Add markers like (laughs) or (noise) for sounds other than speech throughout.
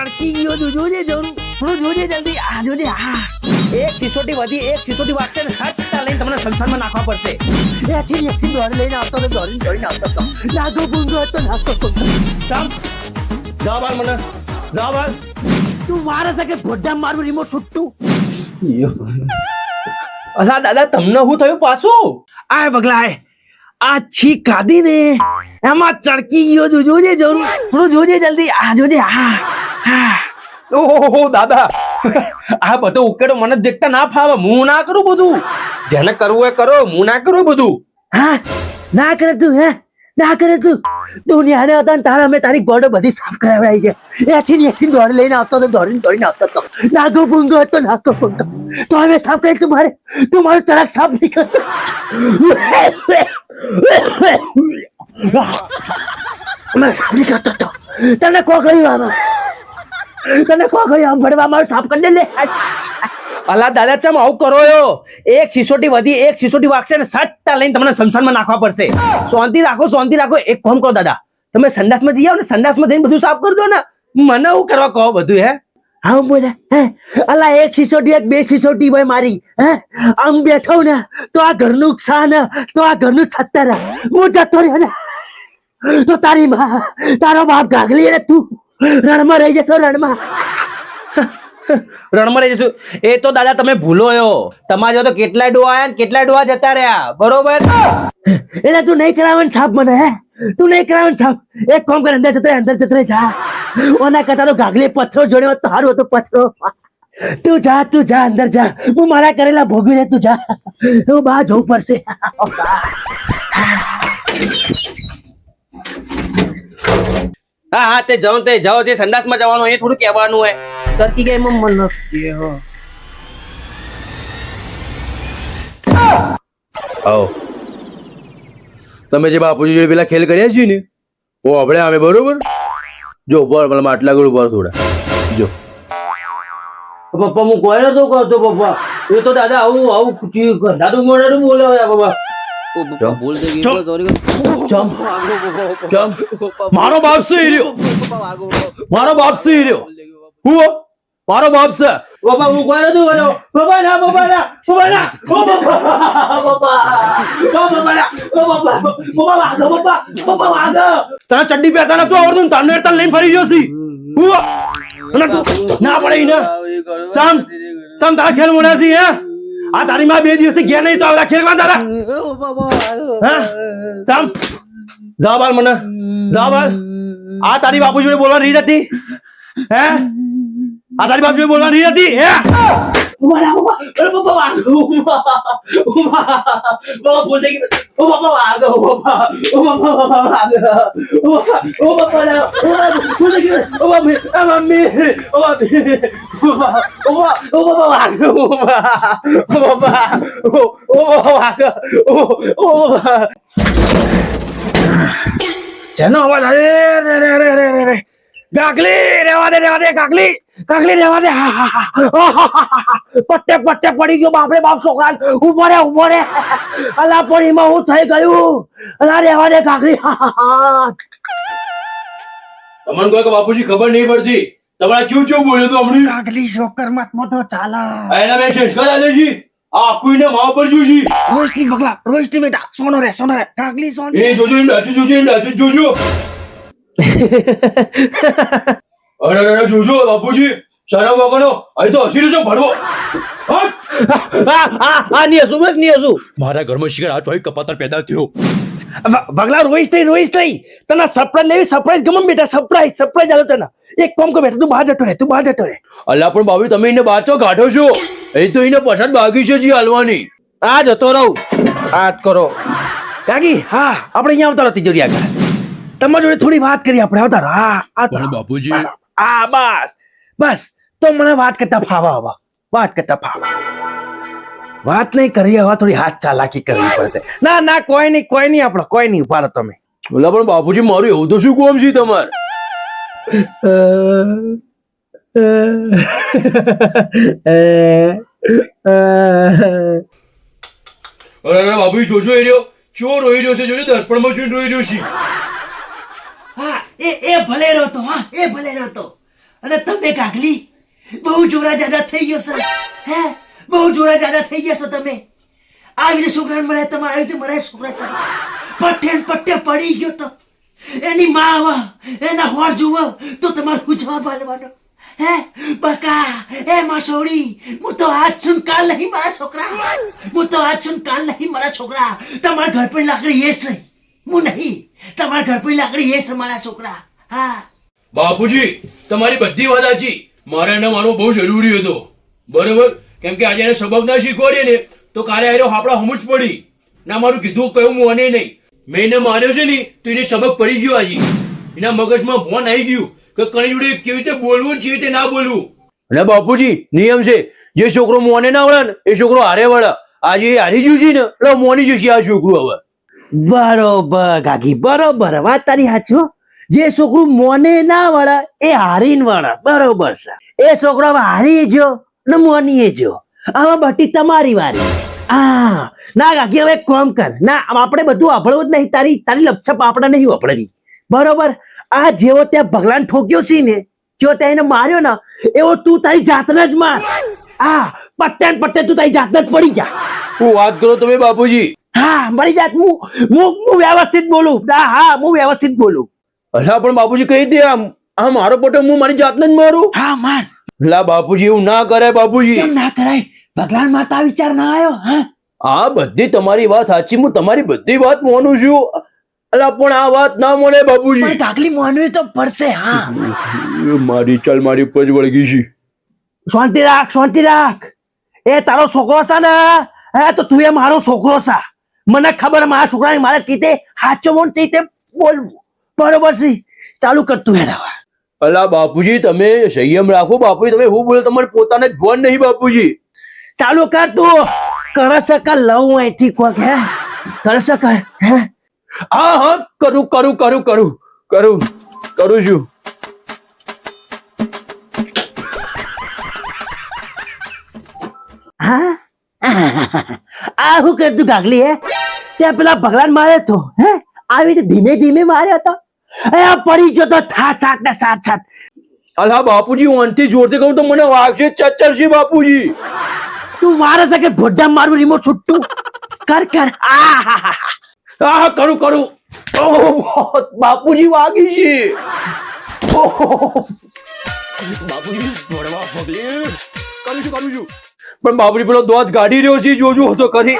ચડકી ગયો જોજે જરૂર. થોડું જોજે જલ્દી. આ જોજે આ એક સિસોટી વધી એક સિસોટી વાગશે ને હટતા લઈને તમને સંસારમાં નાખવા પડશે. એથી એથી દોડી લઈને આવતો તો દોડીને દોડીને આવતો તો. લાગો ગુંગો હતો નાગો તો ચાલ. જા બાર મને. જા બાર તું મારે છે કે ભોડા મારું રિમોટ છૂટતું અલા દાદા તમને શું થયું પાછું? આય બગલાય. આ છી ખાધી ને એમાં ચડકી ગયો જોજે જરૂર. થોડું જોજે જલ્દી. આ જોજે હા. આ ઓહો દાદા. આ બધો ઉકેડો મને દેખતા ના ફાવે. હું ના કરું બધું. જેને કરવું એ કરો, હું ના કરું બધું. હા, ના કરે તું, હે? ના કરે તું. ન્યાણે હતો ને તારા અમે તારી ગોડો બધી સાફ કરાવડાવી છે. એથી ને એથી દોડ લઈને આવતો તો દોડીને દોડીને આવતો તો. નાગો ભૂંગો હતો, નાગો ભૂંગો. તો અમે સાફ કરી તું મારે? તું મારું ચરાક સાફ નહીં કરતો મેં સાફ નહીં કરતો તો. તને કો કહ્યું આમાં? તને કો કહ્યું આમ ભણવા મારું સાફ કરી દે લે. અલા દાદા ચમ આવું કરો યો? એક સિસોટી વધી એક સિસોટી વાગશે ને સટ્ટા લઈને તમને સંસારમાં નાખવા પડશે. શાંતિ રાખો શાંતિ રાખો. એક કામ કરો દાદા તમે સંડાસમાં જઈ આવો ને સંડાસમાં જઈને બધું સાફ કરી દો ને. મને હું કરવા કહો બધું હે? હા બોલે હે? અલા એક સિસોટી એક બે સિસોટી હોય મારી હે? આમ બેઠો ને તો આ ઘરનું ક્ષા ને તો આ ઘરનું છત્તર. હું જતો રહ્યો ને તો તારી માં તારો બાપ ગાગલી ને તું. રણમાં રહી જશો રણમાં. રણમાં રહી જશું. એ તો દાદા તમે ભૂલો એવો તમારે જો તો કેટલાય ડોવા આયા ને કેટલાય ડોવા જતા રહ્યા. બરોબર? એટલે તું નહીં કરાવવાનું છાપ મને હે? તું નહીં કરાવવાનું છાપ. એક કામ કર અંદર જતરે અંદર જતરે જા. ઓના કરતા તો ગાગલી પથરો જોડ્યો તો સારું હતું પથરો તું જા તું જા અંદર જા. હું મારા કરેલા ભોગવી લે તું જા. હું બહાર જવું પડશે. હા હા તે જાઓ તે જાઓ જે સંડાસમાં જવાનું એ થોડું કહેવાનું હોય. સરકી ગઈ મમ્મ મન કે હો. આવો. તમે જે બાપુજી જોડે પેલા ખેલ કર્યા છે ને ઓ આપણે આવે બરોબર? જો બોલ પેલા માટલા ગળ ઉપર થોડા. જો. પપ્પા હું કોઈ નતો કરતો પપ્પા. એ તો દાદા આવું આવું દાદુ મોડાનું બોલે મારો બાપ છે ઈ મારો બાપ છે હું મારો બાપ છે. બાપા હું કોઈ નથી કર્યો બાપા ના બાપા ના. બાપા ના. ઓ બાપા બાપા પપ્પા. વાગો તને ચડ્ડી પહેતા નતું આવડતું ને તને તને લઈને ફરી ગયો છી. હું ના પડે ને સમ સમ તારા ખેલ મોડ્યા છે હે? આ તારી માં બે દિવસથી ઘેર નહીં તો આવડા ખેલવા તારા હા? સમ જા બાલ મને. જા બાલ. આ તારી બાપુ જોડે બોલવાની રીત હતી. હે? આ તારી બાપુ જોડે બોલવાની રીત હતી. હે? ઉમા ઉમા અરે પપ્પા વાગો ઉમા ઉમા પપ્પા બોલ દે ઓ પપ્પા વાગો પપ્પા ઓ પપ્પા પપ્પા વાગો ઓ પપ્પા ઓ પપ્પા ના ઓ બોલ દે ઓ મમ્મી ઓ મમ્મી ઓ મમ્મી ઉમા ઉમા ઓ પપ્પા વાગો ઉમા ઓ પપ્પા ઓ ઓ પપ્પા વાગો ઓ ઓ કાકલી રેવા દે. કાકલી કાકલી. પટ્ટે પટ્ટે પડી ગયો. બાપરે બાપ છોકરા ઊભો રે ઊભો રે. અલા પડીમાં હું થઈ ગયું. અલા રેવા દે કાકલી. તમને કોઈ કે બાપુજી ખબર નહીં પડતી. તમારે ચૂ ચૂ બોલ્યો તો હમણાં? કાગલી છોકર મત મતો ચાલા. એના બે સંસ્કાર દાદાજી આ આખું એને માવા પર છે રોશની બગલા રોશની બેટા. સોનો રે સોનો રે. સોનો. એ જોજો ડાચું જોજો જોજો. અરે અરે જોજો બાપુજી. શાના બાપાનો અહીં તો હસી રહ્યો હસું મારા ઘરમાં શિકાર આ ચોઈ કપાતર પેદા થયો. ભગલા રોઈશ થઈ રોઈશ થઈ. તને સરપ્રાઈઝ લેવી સરપ્રાઈઝ ગમે બેટા સરપ્રાઈઝ સરપ્રાઈઝ આલો તને. એક કોમ કર બેટા તું બહાર જતો રહે તું બહાર જતો રહે. અલ્લા પણ બાબુ તમે એને બાચો કાઢો છો? એ તો એને પછાડ બાકી છે જી હાલવાની. આ જતો રહું. આ જ કરો. કાકી હા આપણે અહીંયા આવતા રહો તિજોરી આગળ. તમારી જોડે થોડી વાત કરી આપણે આવતા હા આ તો. બાપુજી હા બસ. બસ. તો મને વાત કરતા ફાવા આવા. વાત કરતા ફાવા. વાત નહીં કરી હવે થોડી હાથ ચાલાકી કરવી પડશે. ના ના કોઈ નહીં કોઈ નહીં આપણે કોઈ નહીં ઊભા તમે. અલ્લા પણ બાપુજી મારું એવું તો શું કોમ છે તમારે? અરે બાપુજી જોજો એ રહ્યો. ચોર રોઈ રહ્યો છે જોજો દર્પણમાં જોઈ રોઈ રહ્યો છે. એ એ ભલે રહેતો, હા, એ ભલે રહ્યો તો અને તમે કાગલી, બહુ જોરા જાદા થઈ ગયો, સર. હે? બહુ જોરા જાદા થઈ ગયા છો તમે. આવી રીતે છોકરાને મળે, તમારે આવી રીતે મળે, છોકરા પઠ્ઠે પઠ્ઠે પડી ગયો તો. એની માં આવા, એના હોર જુઓ તો તમારે શું જવાબ હે? બકા, એ માસોડી હું તો આજ છું કાલ નહીં મારા છોકરા. હું તો આજ છું કાલ નહીં મારા છોકરા. તમારા ઘર પર લાકડી એ છે. હું નહીં. તમારા ઘર પર લાકડી એ છે મારા છોકરા. હા. બાપુજી તમારી બધી વાત સાચી. મારે એને માનવું બહુ જરૂરી હતો. બરોબર? કેમ કે આજે એને સબક ના શીખવાડીએ ને તો કાલે આયરો આપણા હમું જ પડી. ના મારું કીધું કયું હું અને નહીં. મેં એને માર્યો છે ને તો એને સબક પડી ગયો આજે. એના મગજમાં ભોન આવી ગયું કે કણી જોડે કેવી રીતે બોલવું ને કેવી રીતે ના બોલવું. અને બાપુજી નિયમ છે. જે છોકરો મોને ના વળે ને એ છોકરો હારે વળે. આજે હારી ગયું છે ને એટલે મોની જશે આ છોકરું હવે. બરોબર, કાકી, બરોબર. વાત તારી સાચી હો. જે છોકરું મોને ના વળે, એ હારીને વળે. બરોબર છે. એ છોકરો હારી જો ને મોનીએ જો આમાં બટી તમારી વારી. આ ના કાકી, હવે કોમ કર. ના આપણે બધું વાપરવું જ નહીં. તારી તારી લપછપ આપણે નહીં વાપરવી. બરોબર? આ જેવો ત્યાં ભગવાન ઠોક્યો છે ને, જો ત્યાં એને માર્યો ને, એવો તું તારી જાતને જ માર. આ પટ્ટે પટ્ટે તું તારી જાતને જ પડી જા. હું વાત કરો તમે બાપુજી. હા મળી જાત. હું હું હું વ્યવસ્થિત બોલું. હા હા હું વ્યવસ્થિત બોલું. અલા પણ બાપુજી કહી દે આમ આ મારો પોતે હું મારી જાતને જ મારું? હા માર. લા બાપુજી એવું ના કરે બાપુજી. કેમ ના કરાય? ભગવાન માતા વિચાર ના આવ્યો હા? આ બધી તમારી વાત સાચી હું તમારી બધી વાત માનું છું. અલા પણ આ વાત ના મને પણ બાપુજી કાકલી માનવી તો પડશે હા. મારી ચાલ મારી પજ વળગી છે. શાંતિ રાખ શાંતિ રાખ. એ તારો છોકરો છે ને હે તો તું એ મારો છોકરો છે. મને ખબર મારા છોકરાને મારે કીધે હાચો મોન તે બોલવું. બરોબર છે. ચાલુ કરતું હેડાવા અલા બાપુજી તમે સંયમ રાખો બાપુજી તમે હું બોલો તમારે પોતાને જોન નહીં બાપુજી. ચાલુ કર તું. કર સકા લઉં અહીંથી કોક હે? કર સકા હે? હા હા કરું કરું કરું કરું કરું કરું છું. (laughs) આ હું કરતું કાકલી હે? ત્યાં પેલા ભગવાન મારે તો હે? આવી રીતે ધીમે ધીમે માર્યો હતો. અહીંયા પડી ગયો તો થા સાત ને સાત સાત અલા બાપુજી હું અંથી જોરથી કહું તો મને વાગશે ચચરશે બાપુજી. તું મારે છે કે ગોડા મારું રિમોટ છૂટું કર કર. આ હા હા કરું કરું. ઓહ, બાપુજી વાગી છે. બાપુજી ભણવા પગલે કરું છું કરું છું. પણ બાબરી પેલો દોત ગાડી રહ્યો છે જોજો હતો કરી.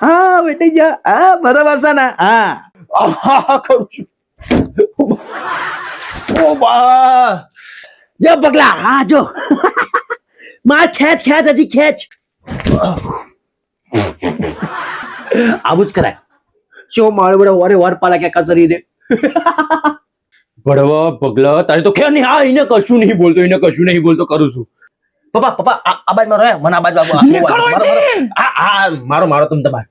હા બેટી જા. હા બરાબર છે ને હા. હા કરું છું. ઓ બા. જો પગલા. હા જો. માર ખેંચ ખેંચ હજી ખેંચ. આવું જ કરાય. ચો મારે બધા વારે વાર પાલા કે કસરી દે? ભણવા પગલા તારે તો ક્યાં નહીં. હા એને કશું નહીં બોલતો એને કશું નહીં બોલતો કરું છું. પપ્પા પપ્પા આ બાજુ મારો મને આ બાજુ આ મારો, મારો, આ આ મારો મારો તમ તમાર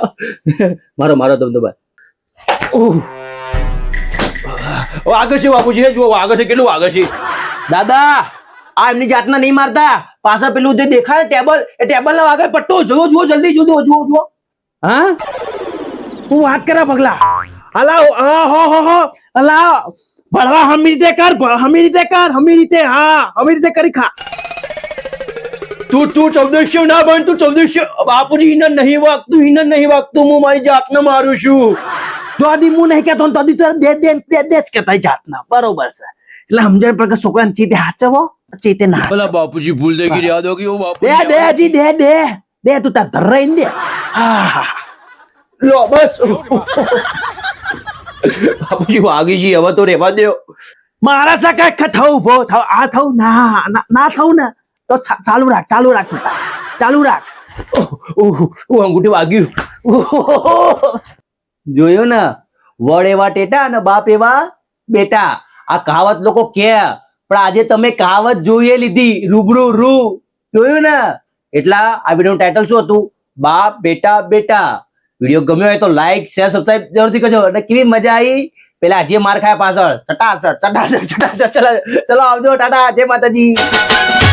(laughs) મારો મારો તમ તમાર ઓ વાગે છે બાપુજી જુઓ વાગે છે કેટલું આગળ છે. દાદા આ એમની જાતના નહીં મારતા. પાછા પેલું જે દેખાય ટેબલ એ ટેબલ ના વાગે પટ્ટો. જુઓ જુઓ જલ્દી જુઓ જુઓ જુઓ. હા? હું વાત કરા પગલા. અલા હા હો હો હો. અલા ભણવા હમી રીતે કર હમી રીતે કર હમી રીતે હા હમી રીતે કરી ખા. તું તું ચૌદશ્ય ના બન તું ચૌદશ્ય બાપુજી એને નહીં વાગતું એને નહીં વાગતું હું મારી જાતને મારું છું. જો આદી હું નહીં કહેતો તો આદી તો દે દે દે દે જ કહેતા જાતના. બરોબર છે. એટલે સમજણ પર કે છોકરાને ચીતે હાચવો ચીતે ના ભલા બાપુજી ભૂલ દે ગઈ યાદ હો કે બાપુ દે દે જી દે દે. દે તું તાર ધરાઈને દે. હા લો બસ. (laughs) બાપુજી વાગી જી હવે તો રેવા દો મારા સા કઈ થવું ભો થવું. આ થવું ના ના- થવું ને તો ચાલુ રાખ ચાલુ રાખ. ચાલુ રાખ. ઓહ ઓહ અંગૂઠી વાગ્યું. જોયું ને? વડ એવા ટેટા અને બાપ એવા બેટા. આ કહાવત લોકો કે પણ આજે તમે કહાવત જોઈએ લીધી રૂબરૂ રૂ. જોયું ને? એટલા આ વીડિયો ટાઇટલ શું હતું? બાપ બેટા બેટા. વીડિયો ગમ્યો હોય તો લાઈક શેર સબસ્ક્રાઈબ જરૂરથી કરજો. અને કેવી મજા આવી? પેલા જે માર ખાયા પાછળ. સટાસટ સટાસટ સટાસટ. ચલો ચલો આવજો. ટાટા. જય માતાજી.